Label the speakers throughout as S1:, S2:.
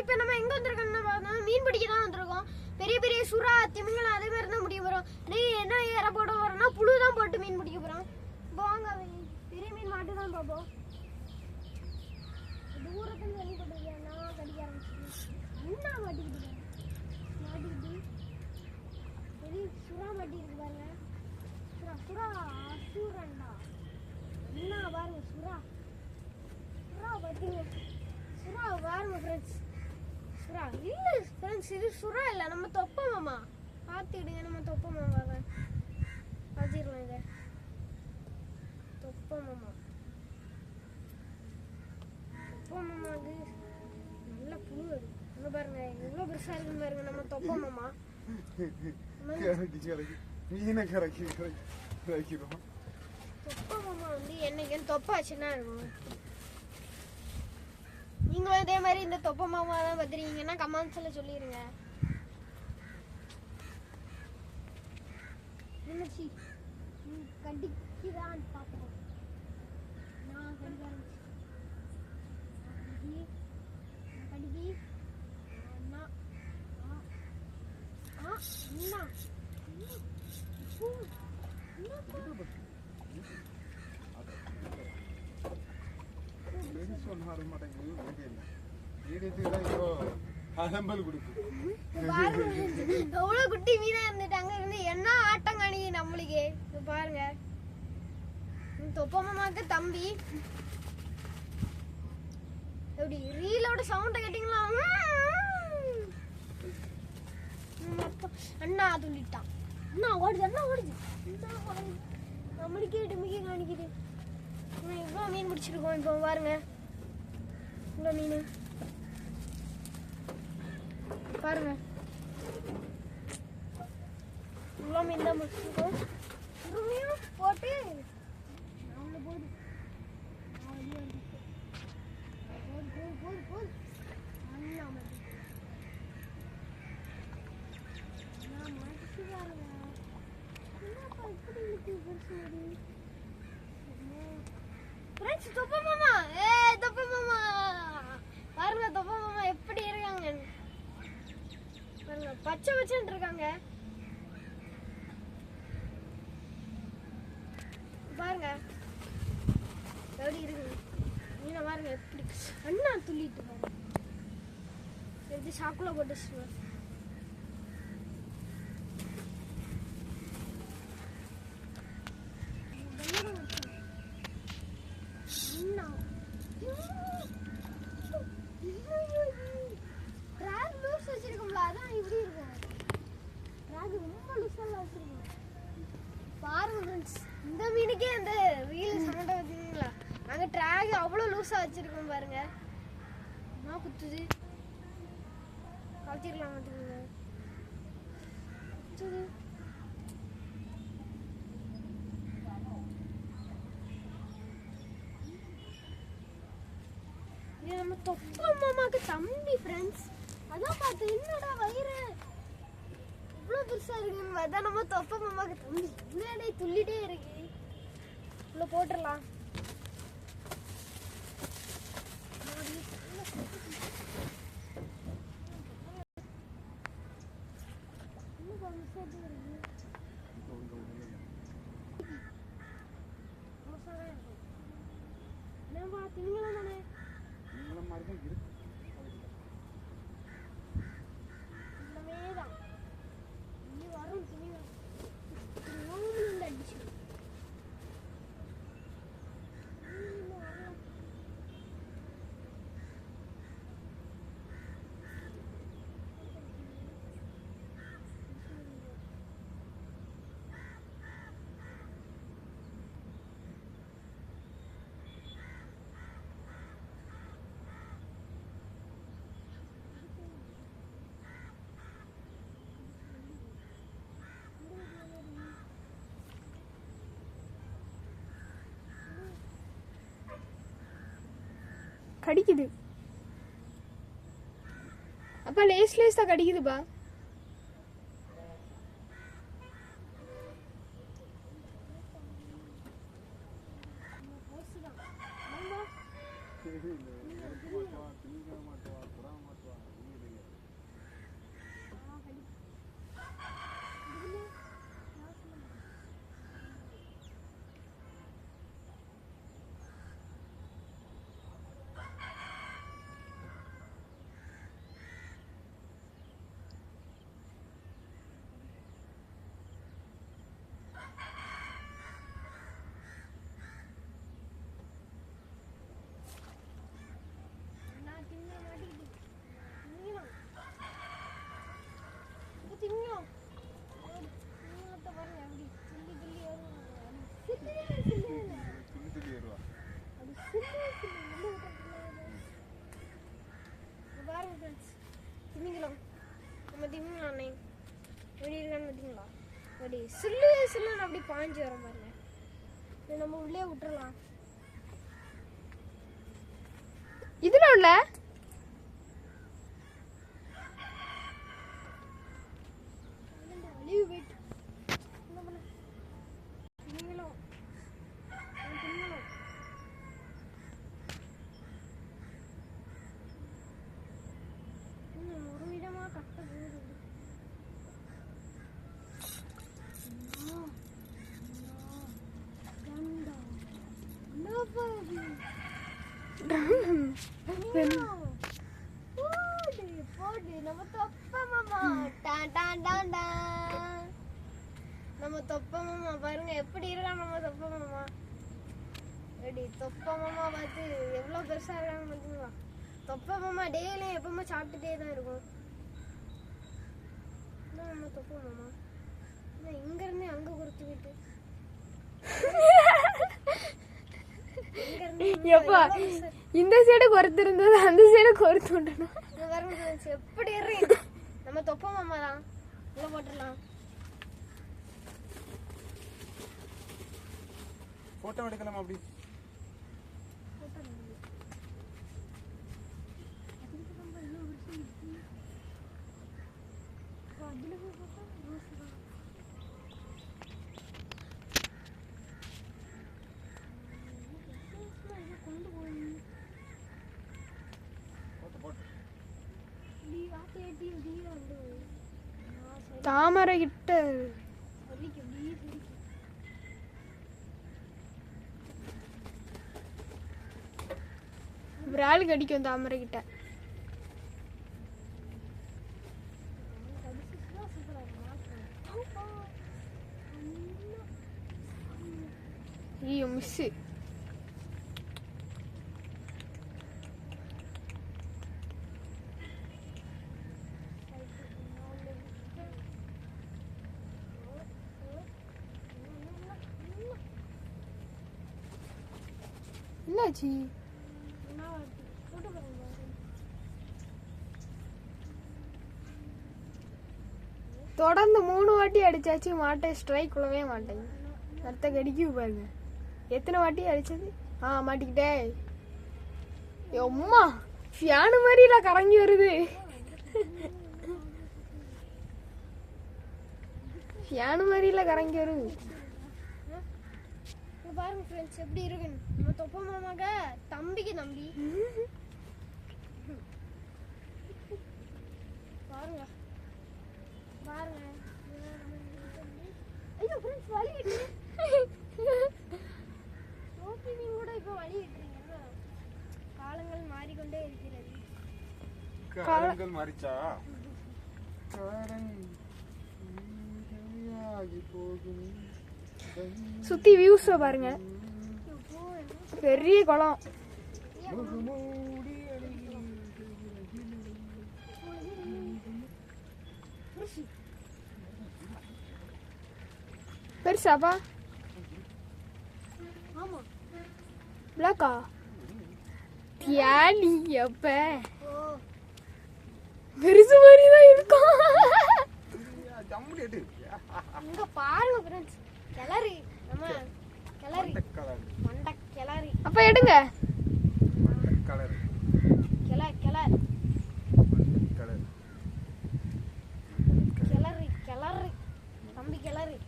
S1: இப்போ நம்ம எங்கே வந்திருக்கோம்னு பார்த்தோம்னா மீன் பிடிக்க தான் வந்திருக்கோம் பெரிய பெரிய சுறா திமிங்கலம் அதே மாதிரி தான் முடிய போகிறோம் நீ என்ன ஏற போட போறோம்னா புழு தான் போட்டு மீன் பிடிக்க போகிறோம் இப்போ வாங்க பெரிய மீன் மாட்டு தான் பார்ப்போம் தூரத்துல வெளியே போட்டுருக்கேன் நான் கடிக்க ஆரம்பிச்சிருக்கேன் என்ன மாட்டிக்கிட்டு மாட்டிக்கிட்டு பெரிய சுறா மாட்டிருக்கு பாருங்க சுறா சுறா அசூரண்டா என்ன பாருங்க சுறா சுறா பார்த்தீங்க சுறா பாருங்க ஃப்ரெண்ட்ஸ் இல்ல ஃப்ரெண்ட்ஸ் இது சுறா இல்ல. நம்ம தொப்ப மாமா. பார்த்துடுங்க நம்ம தொப்ப மாமாவை. பார்த்துடலாம் இதை தொப்ப மாமா. தொப்ப மாமாவுக்கு நல்ல புழு அது. இங்க பாருங்க எவ்வளவு பெருசா இருக்குன்னு பாருங்க நம்ம தொப்ப மாமா.
S2: மீனை கரைக்கி கரைக்கி
S1: தொப்ப மாமா வந்து என்னைக்கும் தொப்பாச்சுன்னா இருக்கும். நீங்களும் இதே மாதிரி இந்த தொப்ப மாமா தான் பார்த்துருக்கீங்கன்னா கமெண்ட்ஸில் சொல்லிடுங்க நிமிச்சி கடிக்குதான் பார்ப்போம் நான் கடிக்க ஆரம்பிச்சேன் அண்ணா ஆ ஆ அண்ணா அண்ணா. பூ. அண்ணா.
S2: வெடி சொன்னாரு மாட்டேங்குது இல்லை வீடுக்கு தான் இப்போ அலம்பல் கொடுக்கும்
S1: இங்க பாருங்க. எவ்வளவு குட்டி மீனா இருந்துட்டாங்க. இருந்து என்ன ஆட்டம் காணி நம்மளுக்கு. இங்க பாருங்க. இந்த தொப்ப மாமாக்கு தம்பி. எப்படி ரீலோட சவுண்டை கேட்டிங்களா? ம், அப்பா, அண்ணா துள்ளிட்டான் அண்ணா ஓடுது. அண்ணா ஓடுது. நம்மளுக்கே டிமிக்கி காணிக்குது. ம், இவ்வளோ மீன் பிடிச்சிருக்கோம் இப்போ பாருங்க. இவ்வளோ மீன். பாருங்க. இவ்வளோ மீன் தான் முடிச்சிருக்கோம் பொறுமையா போட்டு. நாலு போடு நாலு போடு. போடு, போடு, போடு, போடு. அண்ணா மாட்டி. அண்ணா மாட்டிச்சு பாருங்க. என்னப்பா இப்படி இழுத்து பெருசு மாடி? அம்மா. Friends, தொப்பை மாமா ஏ தொப்பை மாமா பாருங்க தொப்பை மாமா எப்படி இருக்காங்க பாருங்க பச்சை பச்சைன்னு இருக்காங்க. பாருங்க. எப்படி இருக்கு மீனை பாருங்க எப்படி அண்ணா துள்ளிட்டு பாருங்க எப்படி சாக்குள்ள போட்டு வச்சிருவேன். வெள்ளம் வச்சிருவேன். அண்ணா ட்ராக் லூஸ் வச்சிருக்கோம்ல அதான் இப்படி இருக்கும் ட்ராக் ரொம்ப லூஸாக வச்சிருக்கோம் பாருங்க ஃப்ரெண்ட்ஸ் இந்த அந்த வீல் சவுண்டை வச்சுங்களா நாங்கள் ட்ராக் அவ்வளோ லூஸாக வச்சிருக்கோம் பாருங்க. என்ன குத்துது? கவுத்திடலாம் பார்த்துக்கோங்க குத்துது. இது நம்ம தொப்பா மாமாக்கு தம்பி ஃப்ரெண்ட்ஸ் அதான் பார்த்து என்னடா வயிறு? இவ்வளோ பெருசாக இருக்குன்னு பார்த்தா நம்ம தொப்பா மாமாக்கு தம்பி. என்னடே துள்ளிட்டே இருக்கு. உள்ள போட்டுடலாம் இன்னும் கொஞ்சம் சேர்த்து இருக்கு மோசமாக இருக்கும் என்னப்பா திங்களா தானே
S2: நீங்கள மாதிரி தான் இருக்கு
S1: இந்தமேதான் இனி வரும் துணி நோம்புல அடிச்சு கடிக்குது. அப்பா லேஸ் லேஸா கடிக்குதுப்பா
S2: தெரியல இருக்க மாட்டவா திணிக்க மாட்டவா புறா மாட்டவா
S1: பார்த்தீங்களா அண்ணே எப்படி இருக்கான்னு பார்த்தீங்களா அப்படி சில்லு சில்லுன்னு அப்படி பாஞ்சு வர பாருங்க நம்ம உள்ளே விட்டுறலாம்.
S3: இதுல உள்ள
S1: அழிவு போயிட்டு என்ன பண்ண நீங்களும் தின்னணும் ம், ஒரு விதமா கட்ட போகுது அம்மா, அம்மா, கண்டா. என்ன பாரு? போடு, போடு, நம்ம தொப்ப மாமா. டான், டான், நம்ம தொப்ப பாருங்க எப்படி இருக்கா நம்ம தொப்ப மாமா எப்படி தொப்ப மாமா பார்த்து எவ்வளோ பெருசாக இருக்காங்க பார்த்தீங்களா தொப்ப மாமா டெய்லியும் எப்பவுமே சாப்பிட்டுட்டே தான் இருக்கும் இதான் நம்ம தொப்ப மாமா என்ன இங்க இருந்து அங்க கொடுத்து விட்டு
S3: எப்பா இந்த சைடு கொறுத்து இருந்தது அந்த சைடு கொறுத்து விட்டணும்
S1: எப்படி இருக்கு நம்ம தொப்ப மாமா தான். உள்ள போட்டுடலாம்.
S2: போட்டோ எடுக்கலாமா அப்படி. போட்டு
S3: தாமரை கிட்ட. விரால் கடிக்கும் தாமரை கிட்ட. ஐயோ மிஸ்ஸு என்னாச்சு தொடர்ந்து மூணு வாட்டி அடிச்சாச்சு மாட்டை ஸ்ட்ரைக் விழவே மாட்டேங்க அடுத்த கடிக்கு பாருங்க. எத்தனை வாட்டி அடிச்சது? ஆ மாட்டிக்கிட்டே. அம்மா ஃபியானு மாதிரில கறங்கி வருது. ஃபியானு மாதிரில கறங்கி வருது.
S1: பாருங்க ஃப்ரெண்ட்ஸ் எப்படி இருக்குன்னு. நம்ம தொப்ப மாமாங்க தம்பிக்கு தம்பி. பாருங்க. பாருங்க. ஐயோ ஃப்ரெண்ட்ஸ் வலி சோப்பி மீன் கூட இப்போ வலி விட்டுறீங்க காலங்கள் மாறிக்கொண்டே இருக்கிறது.
S2: காலங்கள் மாறிச்சா? ஆகி போகும்
S3: சுத்தி வியூஸை பாருங்க. பெரிய குளம். பெருசாப்பா பிளாக்கா தியாலி அப்ப பெருசு மாதிரி தான் இருக்கும்
S2: ஜம்முடி எடு.
S1: இங்க பாருங்க ஃப்ரெண்ட்ஸ் கிளறி. நம்ம கிளறி.
S2: கலர்
S1: மண்டை கிளறி.
S3: அப்ப எடுங்க.
S2: கலர்
S1: கிள கிள.
S2: கலர்
S1: கிளறி. கிளறி தம்பி கிளறி.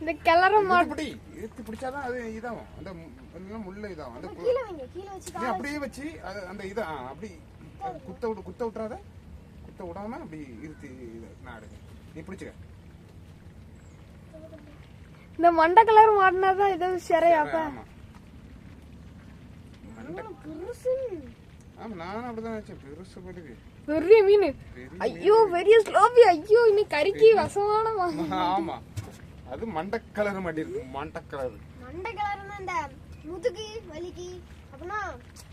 S3: இந்த கிளற மா
S2: பிடி இழுத்து பிடிச்சாதான் அது இதாகும். அந்த முள்ள இதாகும். அந்த
S1: கீழே வைங்க கீழே வச்சு
S2: நீ அப்படியே வச்சு அது அந்த இதை ஆ, அப்படி குத்த விட்டு குத்த விட்டுறாத. குத்த விடாம அப்படி இருத்தி இதை நான் எடுக்க நீ பிடிச்சுக்க.
S3: இந்த மண்டை கலர் மாட்டினாதான் ஏதோ சிறையாப்ப. பெரிய மீன். ஐயோ பெரிய ஸ்லோபி ஐயோ இன்னும் கறிக்கு வசமான
S2: ஆமா. அது மண்டை கலர் மாட்டி இருக்கு. மண்டை கலர்
S1: மண்டை கிளறுனா இந்த முதுகு வலிக்கு. அப்படின்னா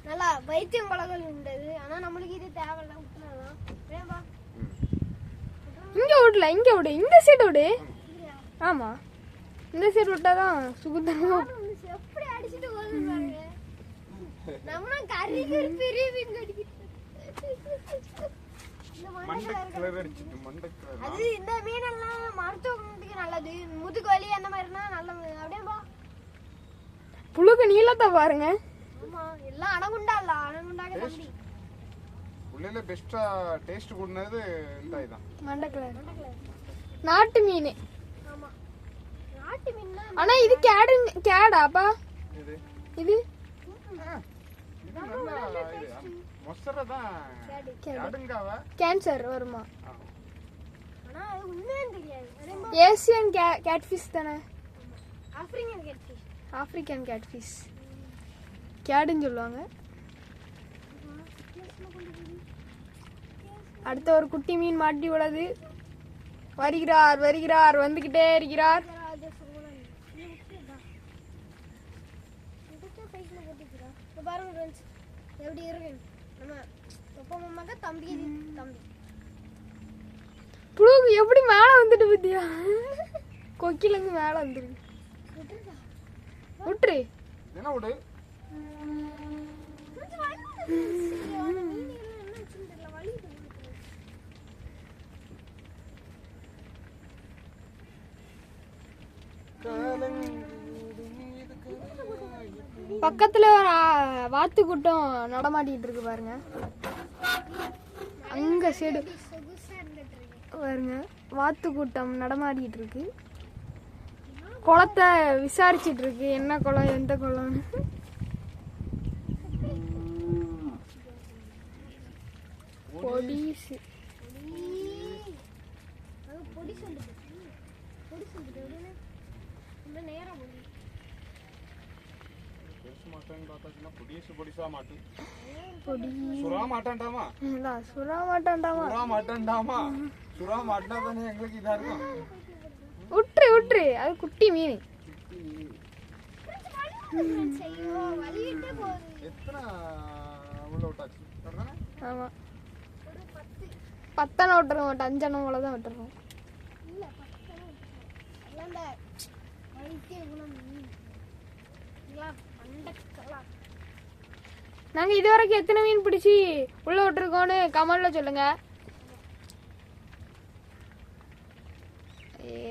S1: நல்லா வைத்தியம் பழகல் உண்டது ஆனா நம்மளுக்கு இது தேவையில்ல. வேம்பா
S3: இங்க விடல இங்க விடு இந்த சைடு விடு ஆமா. இந்த சைடு சுகுந்தரமா
S1: அடிச்சுட்டு
S2: மண்டை கலர்
S1: அது இந்த மீனெல்லாம் மருத்துவ குணத்துக்கு நல்லது. முதுகு வலி அந்த மாதிரினா நல்லது. அப்படியே பா.
S3: புழுக்கு நீளத்தை பாருங்க.
S1: ஆமா எல்லாம் அணகுண்டா இல்ல அணகுண்டாக தம்பி.
S2: உள்ளே பெஸ்டா டேஸ்ட் கூடினது இந்த
S3: கலர் நாட்டு மீன்.
S1: ஆமா. நாட்டு மீன்னா
S3: ஆனா இது கேடு கேடாப்பா
S2: இது?
S3: கேன்சர் வருமா? ஏசியன் கே கேட்ஃபிஷ் தானே?
S1: African catfish.
S3: கேடுன்னு சொல்லுவாங்க. அடுத்த ஒரு குட்டி மீன் மாட்டி விடாது. வருகிறார் வருகிறார் வந்துகிட்டே இருக்கிறார்.
S1: எப்படி இருக்கு நம்ம தொப்ப மாமாக்க தம்பி தம்பி
S3: புழுகு எப்படி மேலே வந்துட்டு பத்தியா? கொக்கில இருந்து மேலே வந்துருக்கு. விட்டுரு.
S2: என்ன விடு
S1: கொஞ்சம் வலி சரி, ஆனா மீனுகள் என்ன ஆச்சுன்னு தெரியல வலி
S3: பக்கத்துல ஒரு வாத்து கூட்டம் நடமாட்டிட்டு இருக்கு பாருங்க அங்க சைடு பாருங்க வாத்து கூட்டம் நடமாடிட்டு இருக்கு குளத்தை விசாரிச்சிட்டு இருக்கு என்ன குளம் எந்த குளம்னு பொடிசு
S1: பொடி சொல்லுது பொடி சொல்லுது நேரம்
S3: விட்டுரு விட்டுரு அது குட்டி மீன்? ஆமா.
S1: ஒரு பத்து
S3: பத்தனை விட்டுற மாட்டோம் அஞ்சனை போல தான் விட்டுறோம்
S1: இல்ல
S3: நாங்க இது வரைக்கும் எத்தனை மீன் பிடிச்சி உள்ள விட்டுருக்கோன்னு கமெண்ட்ல சொல்லுங்க. ஏ.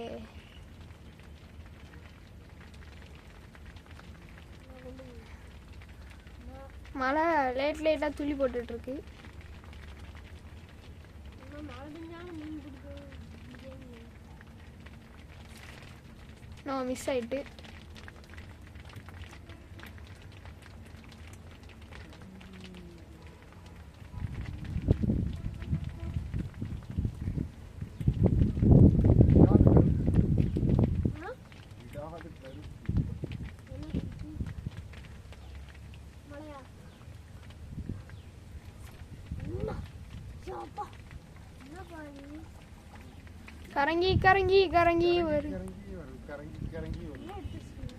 S3: மழை லேட் லேட்டா துளி போட்டுட்டு இருக்கு மிஸ் ஆயிட்டு
S1: ஆ?
S2: இதாவது கருப்பு.
S1: என்ன? மழையா அம்மா ஷாப்பா என்ன பாரு
S3: கரங்கி கரங்கி கரங்கி வரும்
S2: கரங்கி வரும் கரங்கி கரங்கி வரும்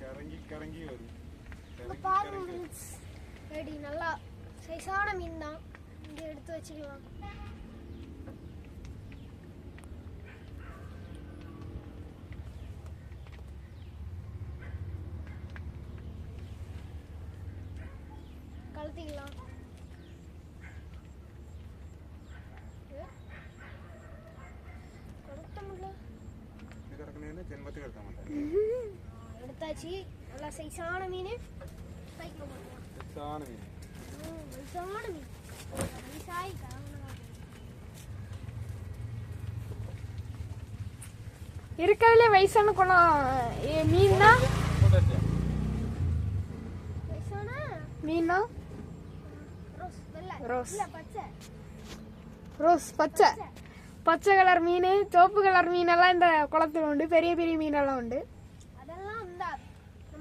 S2: கரங்கி கரங்கி வரும்
S1: இங்க பாருங்க ஃப்ரெண்ட்ஸ் ரெடி நல்லா சைஸான மீன் தான் இங்க எடுத்து வச்சுக்கலாம் கழுத்திக்கலாம் எடுத்தாச்சு நல்லா சைஸான மீன்.
S2: பெருசான மீன்.
S1: வயசான மீன்.
S3: இருக்கிறதுலே வயசான குளம் ஏ, மீன்னா? மீன்னா?
S1: Rose
S3: rose.
S1: பச்சை.
S3: ரோஸ் பச்சை. பச்சை கலர் மீன் சிவப்பு கலர் மீனெல்லாம் இந்த குளத்துல உண்டு. பெரிய பெரிய மீனெல்லாம் உண்டு.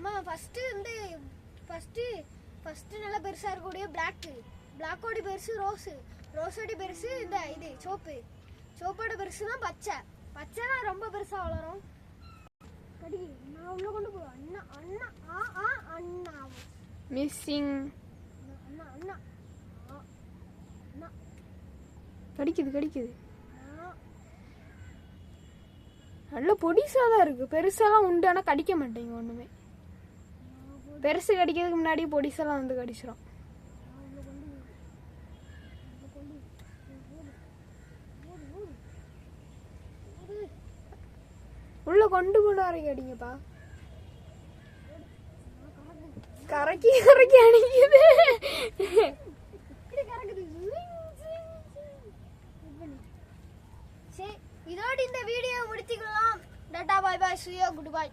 S1: நம்ம ஃபர்ஸ்ட் வந்து ஃபர்ஸ்ட் ஃபர்ஸ்ட் நல்லா பெருசா இருக்கக்கூடிய பிளாக் பிளாக்கோட பெருசு ரோஸ் ரோஸோட பெருசு இந்த இது சோப்பு. சோப்போட பெருசு தான் பச்சை. பச்சை தான் ரொம்ப பெருசா வளரும். கடி நான் உள்ள கொண்டு போ. அண்ணா அண்ணா ஆ ஆ அண்ணா.
S3: மிஸ்ஸிங்
S1: அண்ணா அண்ணா அண்ணா.
S3: கடிக்குது கடிக்குது. நல்ல பொடிசா தான் இருக்கு. பெருசாலாம் உண்டு ஆனா கடிக்க மாட்டேங்க ஒண்ணுமே. பெருசு கடிக்கிறதுக்கு முன்னாடி பொடிசெல்லாம் வந்து கடிச்சிடும் உள்ள கொண்டு போன வரைக்கும் அடிங்கப்பா. கரைக்கி கரக்கி அடிக்குது.
S1: இதோடு இந்த வீடியோ முடிச்சுக்கலாம். டாட்டா பாய் பாய் சுயோ குட் பாய்.